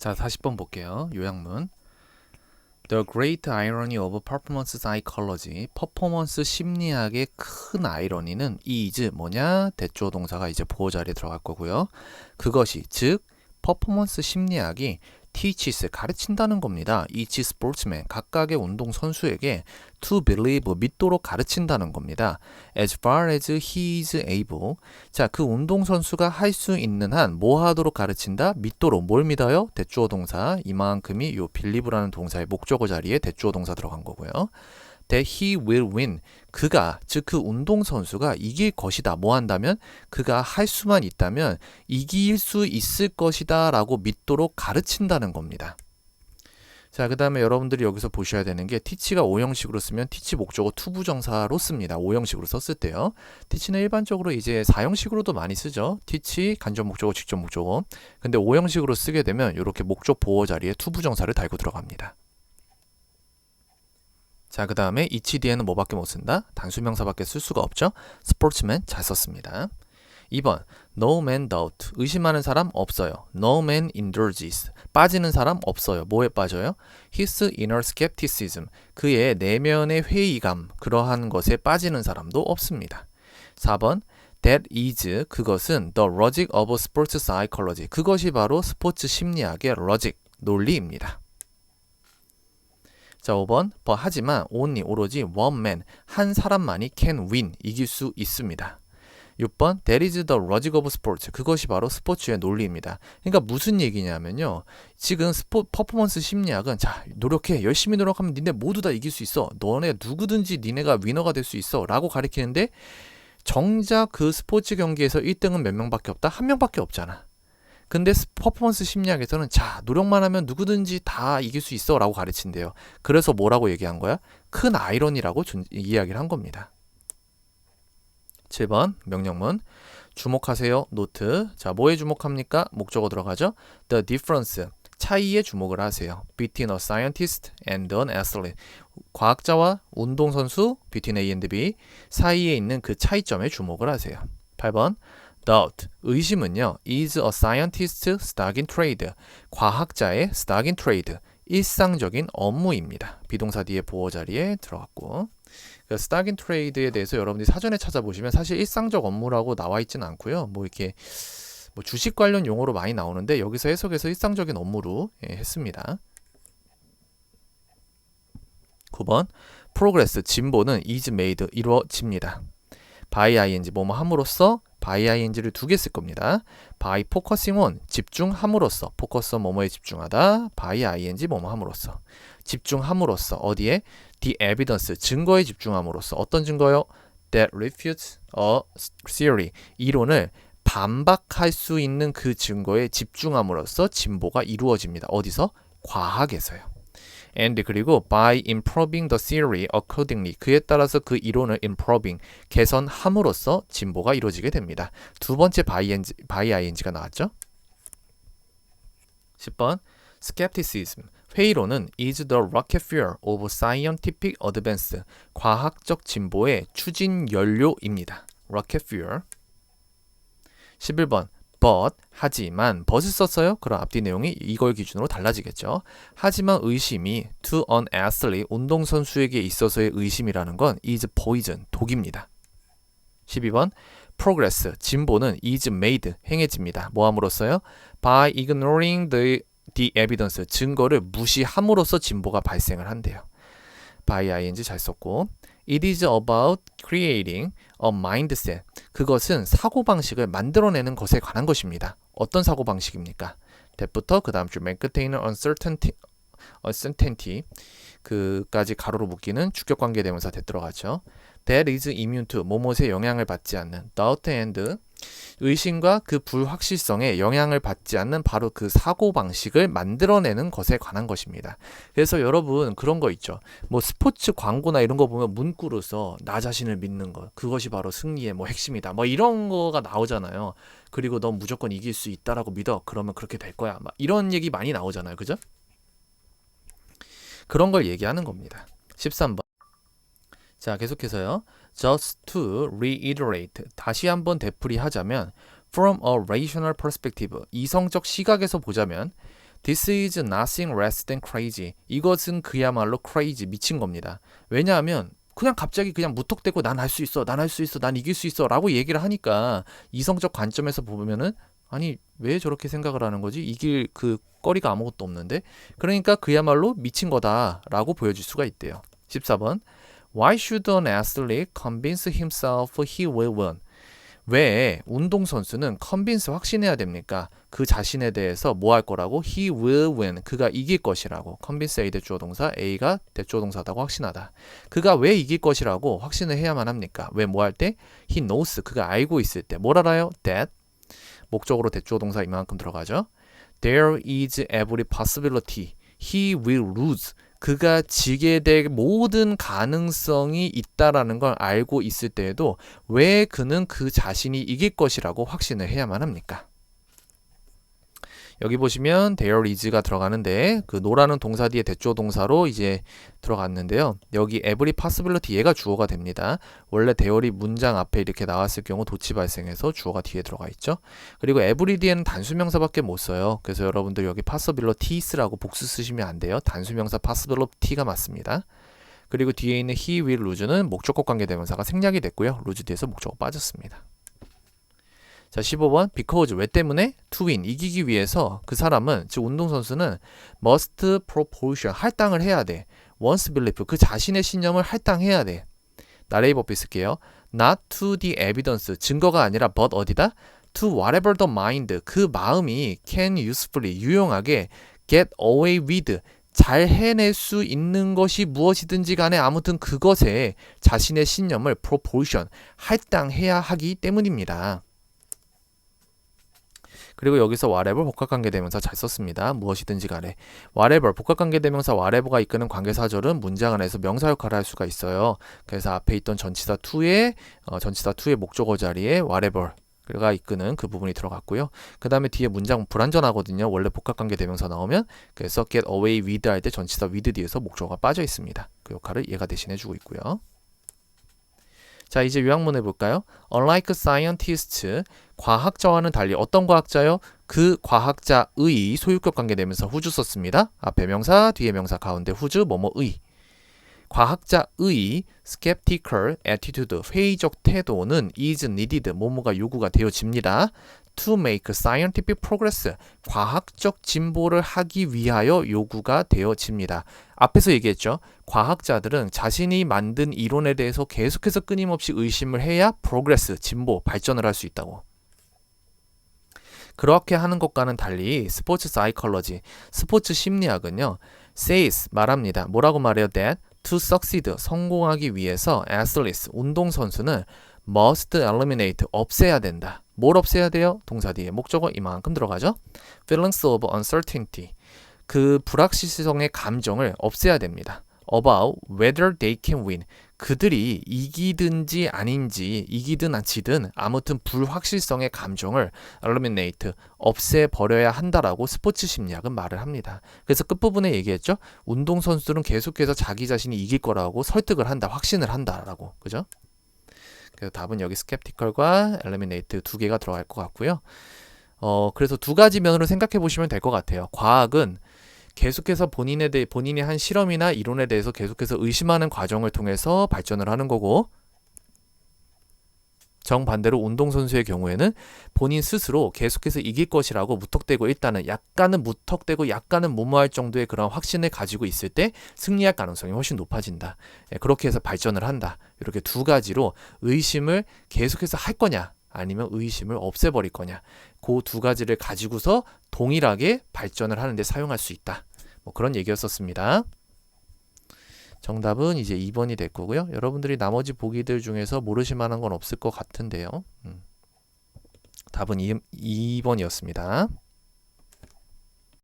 자, 40번 볼게요. 요약문. The great irony of performance psychology. 퍼포먼스 심리학의 큰 아이러니는 is 뭐냐? 대조 동사가 이제 보호 자리에 들어갈 거고요. 그것이 즉 퍼포먼스 심리학이 teaches 가르친다는 겁니다. each sportsman 각각의 운동 선수에게 to believe 믿도록 가르친다는 겁니다. as far as he is able 자, 그 운동 선수가 할 수 있는 한 뭐 하도록 가르친다? 믿도록 뭘 믿어요? 대주어 동사 이만큼이 요 believe라는 동사의 목적어 자리에 대주어 동사 들어간 거고요. That he will win. 그가 즉 그 운동 선수가 이길 것이다. 뭐 한다면 그가 할 수만 있다면 이길 수 있을 것이다라고 믿도록 가르친다는 겁니다. 자, 그 다음에 여러분들이 여기서 보셔야 되는 게 teach가 오형식으로 쓰면 teach 목적어 투부정사로 씁니다. 오형식으로 썼을 때요. teach는 일반적으로 이제 사형식으로도 많이 쓰죠. teach 간접 목적어 직접 목적어. 근데 오형식으로 쓰게 되면 이렇게 목적 보호 자리에 투부정사를 달고 들어갑니다. 자, 그 다음에 이치 뒤에는 뭐밖에 못 쓴다? 단수명사밖에 쓸 수가 없죠? 스포츠맨 잘 썼습니다. 2번 No man doubt 의심하는 사람 없어요. No man indulges 빠지는 사람 없어요. 뭐에 빠져요? His inner skepticism 그의 내면의 회의감 그러한 것에 빠지는 사람도 없습니다. 4번 That is 그것은 the logic of sports psychology 그것이 바로 스포츠 심리학의 logic 논리입니다. 자, 5번. 버 하지만 only 오로지 one man 한 사람만이 can win 이길 수 있습니다. 6번 That is the logic of sports. 그것이 바로 스포츠의 논리입니다. 그러니까 무슨 얘기냐면요. 지금 스포 퍼포먼스 심리학은 자, 노력해. 열심히 노력하면 니네 모두 다 이길 수 있어. 너네 누구든지 니네가 위너가 될 수 있어. 라고 가리키는데 정작 그 스포츠 경기에서 1등은 몇 명밖에 없다? 한 명밖에 없잖아. 근데 퍼포먼스 심리학에서는 자 노력만 하면 누구든지 다 이길 수 있어 라고 가르친대요. 그래서 뭐라고 얘기한 거야? 큰 아이러니라고 준, 이야기를 한 겁니다. 7번 명령문. 주목하세요. 노트. 자 뭐에 주목합니까? 목적어 들어가죠. The difference. 차이에 주목을 하세요. between a scientist and an athlete. 과학자와 운동선수 between A and B. 사이에 있는 그 차이점에 주목을 하세요. 8번 doubt. 의심은요 is a scientist stuck in trade. 과학자의 stuck in trade. 일상적인 업무입니다. 비동사 뒤에 보호 자리에 들어갔고. 그 stuck in trade에 대해서 여러분들이 사전에 찾아보시면 사실 일상적 업무라고 나와 있지는 않고요. 뭐 이렇게 뭐 주식 관련 용어로 많이 나오는데 여기서 해석해서 일상적인 업무로 예, 했습니다. 9번. progress 진보는 is made 이루어집니다. by ing 뭐뭐 함으로써 by ing를 두 개 쓸 겁니다. by focusing on 집중함으로써 on 뭐뭐에 집중하다 by ing 뭐뭐 함으로써 집중함으로써 어디에 the evidence 증거에 집중함으로써 어떤 증거요? that refutes a theory 이론을 반박할 수 있는 그 증거에 집중함으로써 진보가 이루어집니다. 어디서? 과학에서요. And 그리고 by improving the theory accordingly 그에 따라서 그 이론을 improving 개선함으로써 진보가 이루어지게 됩니다. 두 번째 by, ing, by ing가 나왔죠. 10번 skepticism 회의론은 is the rocket fuel of scientific advance 과학적 진보의 추진 연료입니다. rocket fuel 11번 but 하지만 but을 썼어요. 그럼 앞뒤 내용이 이걸 기준으로 달라지겠죠. 하지만 의심이 to an athlete 운동선수에게 있어서의 의심이라는 건 is poison 독입니다. 12번 progress 진보는 is made 행해집니다. 뭐함으로써요? by ignoring the, the evidence 증거를 무시함으로써 진보가 발생을 한대요. by ing 잘 썼고 It is about creating a mindset. 그것은 사고방식을 만들어내는 것에 관한 것입니다. 어떤 사고방식입니까? that부터 그 다음 줄 맨 끝에 있는 uncertainty, uncertainty 그까지 가로로 묶이는 주격관계 대명사 대 들어가죠. That is immune to 뭐뭇에 영향을 받지 않는 doubt and 의심과 그 불확실성에 영향을 받지 않는 바로 그 사고 방식을 만들어내는 것에 관한 것입니다. 그래서 여러분 그런 거 있죠. 뭐 스포츠 광고나 이런 거 보면 문구로서 나 자신을 믿는 것 그것이 바로 승리의 뭐 핵심이다. 뭐 이런 거가 나오잖아요. 그리고 넌 무조건 이길 수 있다라고 믿어. 그러면 그렇게 될 거야. 막 이런 얘기 많이 나오잖아요. 그죠? 그런 걸 얘기하는 겁니다. 13번. 자, 계속해서요. Just to reiterate. 다시 한번 되풀이하자면 from a rational perspective. 이성적 시각에서 보자면 This is nothing less than crazy. 이것은 그야말로 crazy, 미친 겁니다. 왜냐하면 그냥 갑자기 그냥 무턱대고 난 할 수 있어, 난 할 수 있어, 난 이길 수 있어 라고 얘기를 하니까 이성적 관점에서 보면은 아니 왜 저렇게 생각을 하는 거지? 이길 그 거리가 아무것도 없는데 그러니까 그야말로 미친 거다라고 보여줄 수가 있대요. 14번 Why should an athlete convince himself he will win? 왜 운동선수는 컨빈스 확신해야 됩니까? 그 자신에 대해서 뭐 할 거라고? He will win. 그가 이길 것이라고. 컨빈스 A 대주어 동사, A가 대주어 동사다고 확신하다. 그가 왜 이길 것이라고 확신을 해야만 합니까? 왜 뭐 할 때? He knows. 그가 알고 있을 때. 뭘 알아요? That. 목적으로 대주어 동사 이만큼 들어가죠. There is every possibility. He will lose. 그가 지게 될 모든 가능성이 있다라는 걸 알고 있을 때에도 왜 그는 그 자신이 이길 것이라고 확신을 해야만 합니까? 여기 보시면 there is가 들어가는데 그 노라는 동사 뒤에 대조 동사로 이제 들어갔는데요. 여기 every possibility 얘가 주어가 됩니다. 원래 대열이 문장 앞에 이렇게 나왔을 경우 도치 발생해서 주어가 뒤에 들어가 있죠. 그리고 every 뒤에는 단수명사밖에 못 써요. 그래서 여러분들 여기 possibilities라고 복수 쓰시면 안 돼요. 단수명사 possibility가 맞습니다. 그리고 뒤에 있는 he will lose는 목적격 관계대명사가 생략이 됐고요. lose 뒤에서 목적어 빠졌습니다. 자, 15번 because 왜 때문에 to win 이기기 위해서 그 사람은 즉 운동선수는 must proportion 할당을 해야 돼. once belief 그 자신의 신념을 할당해야 돼. 나레이 법비 쓸게요. not to the evidence 증거가 아니라 but 어디다? to whatever the mind 그 마음이 can usefully 유용하게 get away with 잘 해낼 수 있는 것이 무엇이든지 간에 아무튼 그것에 자신의 신념을 proportion 할당해야 하기 때문입니다. 그리고 여기서 whatever 복합관계대명사 잘 썼습니다. 무엇이든지 간에 whatever 복합관계대명사 whatever가 이끄는 관계사절은 문장 안에서 명사 역할을 할 수가 있어요. 그래서 앞에 있던 전치사 to의 어, 전치사 to의 목적어 자리에 whatever 가 이끄는 그 부분이 들어갔고요. 그 다음에 뒤에 문장 불완전하거든요. 원래 복합관계 대명사 나오면 그래서 get away with 할 때 전치사 with 뒤에서 목적어가 빠져 있습니다. 그 역할을 얘가 대신해 주고 있고요. 자 이제 요약문 해볼까요? Unlike scientists, 과학자와는 달리 어떤 과학자요? 그 과학자의 소유격 관계되면서 후주 썼습니다. 앞에 명사, 뒤에 명사, 가운데 후주, 뭐뭐의. 과학자의 skeptical attitude, 회의적 태도는 is needed, 뭐뭐가 요구가 되어집니다. To make scientific progress, 과학적 진보를 하기 위하여 요구가 되어집니다. 앞에서 얘기했죠. 과학자들은 자신이 만든 이론에 대해서 계속해서 끊임없이 의심을 해야 progress, 진보, 발전을 할 수 있다고. 그렇게 하는 것과는 달리 스포츠 사이컬러지, 스포츠 심리학은요. says 말합니다. 뭐라고 말해요? that to succeed 성공하기 위해서 athletes 운동선수는 must eliminate 없애야 된다. 뭘 없애야 돼요? 동사 뒤에 목적어 이만큼 들어가죠. feelings of uncertainty 그 불확실성의 감정을 없애야 됩니다. about whether they can win 그들이 이기든지 아닌지 이기든 안지든 아무튼 불확실성의 감정을 eliminate 없애 버려야 한다라고 스포츠 심리학은 말을 합니다. 그래서 끝부분에 얘기했죠. 운동 선수들은 계속해서 자기 자신이 이길 거라고 설득을 한다, 확신을 한다라고. 그죠? 그래서 답은 여기 skeptical과 eliminate 두 개가 들어갈 것 같고요. 어, 그래서 두 가지 면으로 생각해 보시면 될 것 같아요. 과학은 계속해서 본인에 대해 본인이 한 실험이나 이론에 대해서 계속해서 의심하는 과정을 통해서 발전을 하는 거고 정반대로 운동선수의 경우에는 본인 스스로 계속해서 이길 것이라고 무턱대고 일단은 약간은 무턱대고 약간은 무모할 정도의 그런 확신을 가지고 있을 때 승리할 가능성이 훨씬 높아진다. 예, 그렇게 해서 발전을 한다. 이렇게 두 가지로 의심을 계속해서 할 거냐 아니면 의심을 없애버릴 거냐 그 두 가지를 가지고서 동일하게 발전을 하는데 사용할 수 있다. 뭐 그런 얘기였었습니다. 정답은 이제 2번이 될 거고요. 여러분들이 나머지 보기들 중에서 모르실 만한 건 없을 것 같은데요. 음. 답은 2, 2번이었습니다.